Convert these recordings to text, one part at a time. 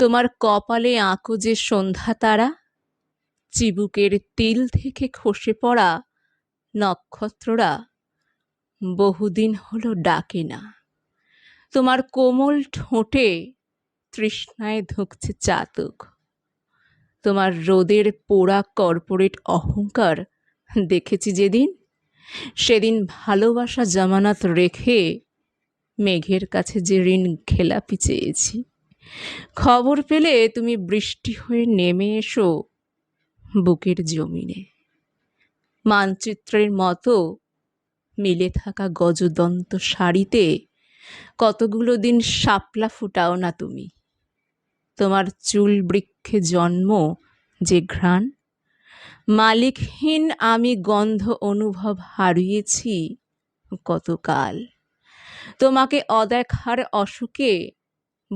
তোমার কপালে আঁকো যে সন্ধ্যা তারা, চিবুকের তিল থেকে খসে পড়া নক্ষত্ররা বহুদিন হলো ডাকে না। তোমার কোমল ঠোঁটে তৃষ্ণায় ধুকছে চাতক। তোমার রোদের পোড়া কর্পোরেট অহংকার দেখেছি যেদিন, সেদিন ভালোবাসা জামানত রেখে মেঘের কাছে যে ঋণ খেলাপি চেয়েছি। খবর পেলে তুমি বৃষ্টি হয়ে নেমে এসো বুকের জমিনে। মানচিত্রের মতো মিলে থাকা গজদন্ত শাড়িতে কতগুলো দিন শাপলা ফুটাও না তুমি। তোমার চুল বৃক্ষে জন্ম যে ঘ্রাণ। মালিকহীন আমি গন্ধ অনুভব হারিয়েছি কতকাল। তোমাকে অদেখার অসুখে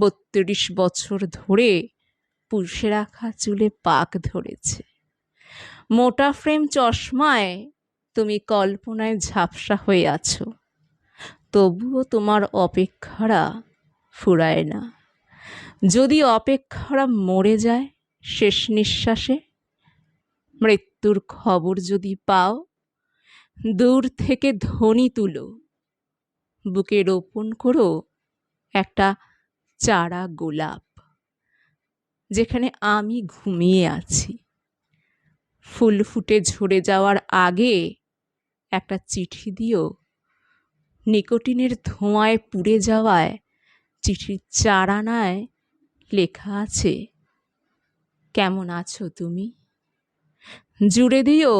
বত্রিশ বছর ধরে পুষে রাখা চুলে পাক ধরেছে। মোটা ফ্রেম চশমায় তুমি কল্পনায় ঝাপসা হয়ে আছো। তবুও তোমার অপেক্ষারা ফুরায় না। যদি অপেক্ষারা মরে যায় শেষ নিঃশ্বাসে, মৃত্যুর খবর যদি পাও, দূর থেকে ধ্বনি তুলো। বুকে রোপণ করো একটা চারা গোলাপ, যেখানে আমি ঘুমিয়ে আছি। ফুল ফুটে ঝরে যাওয়ার আগে একটা চিঠি দিও। নিকোটিনের ধোঁয়ায় পুড়ে যাওয়ায় চিঠির চারানায় লেখা আছে, কেমন আছো তুমি? জুড়ে দিও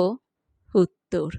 উত্তর।